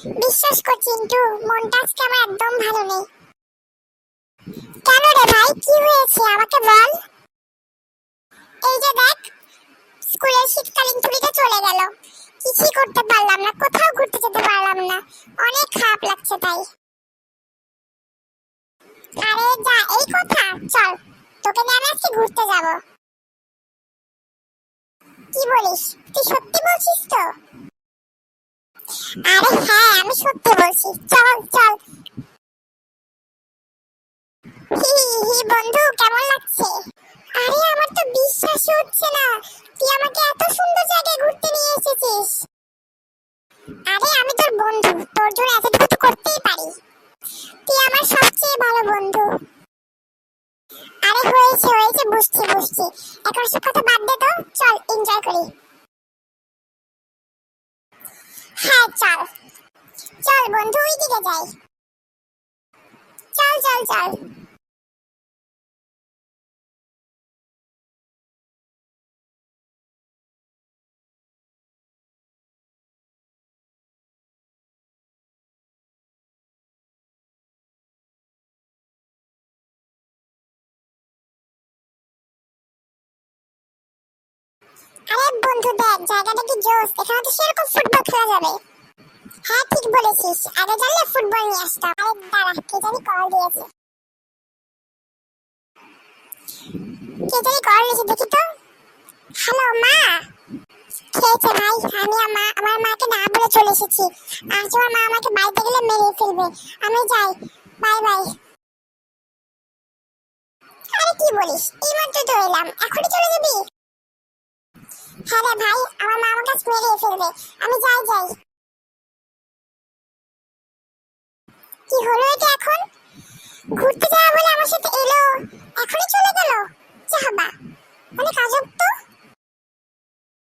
বিশ্বাস কর চিন্টু মনটা আজকে আমার একদম ভালো নেই। কেন রে ভাই? কি হয়েছে? আমাকে বল। এই যে দেখ, স্কুলের শীতকালীন ছুটিটা চলে গেল। কিছুই করতে পারলাম না, কোথাও ঘুরতে যেতে পারলাম না। অনেক খারাপ লাগছে তাই। আরে যা, এই কথা। চল, তোকে নিয়ে আমি আজকে ঘুরতে যাব। কি বলিস? তুই সত্যি বলছিস তো? আরে হ্যাঁ আমি সত্যি বলছি। চল চল। হি বন্ধু, কেমন লাগছে? আরে, আমার তো বিশ্বাসই হচ্ছে না। তুই আমাকে এত সুন্দর জায়গায় ঘুরতে নিয়ে এসেছিস। আরে, আমি তোর বন্ধু। তোর জন্য এতটুকু করতেই পারি। তুই আমার সবচেয়ে ভালো বন্ধু। আরে, হয়েছে হয়েছে, বুঝছি বুঝছি। এখন সব কথা বাদ দে তো। চল এনজয় করি। চল। চল বন্ধু ওই দিকে যাই। চল চল চল। আরে বন্ধু দেখ, জায়গাটা কি জোস। এখানে তো সেরকম ফুটবল খেলা যাবে। হ্যাঁ ঠিক বলেছিস। আগে জানলে ফুটবল নিয়ে আসতাম। আরে দাঁড়া, কে জানি কল দিয়েছে। কে জানি কল দিয়েছে দেখি তো। হ্যালো মা। খেয়েছে, ভাই। আমি আমা আমার মাকে না বলে চলে এসেছি। আজ আমার মা আমাকে বাড়িতে গেলে মেরে ফেলবে। আমি যাই। Bye bye. আরে কি বলিস? এইমাত্র তো এলাম। এখনই চলে যাবি? হ্যাঁ রে ভাই, আমার মা আমাকে মেরে ফেলবে। আমি যাই যাই। হলো এখন ঘুরতে যাওয়া বলে আমার সাথে এলো। এখনই চলে গেল? যা হবা অনেক আজব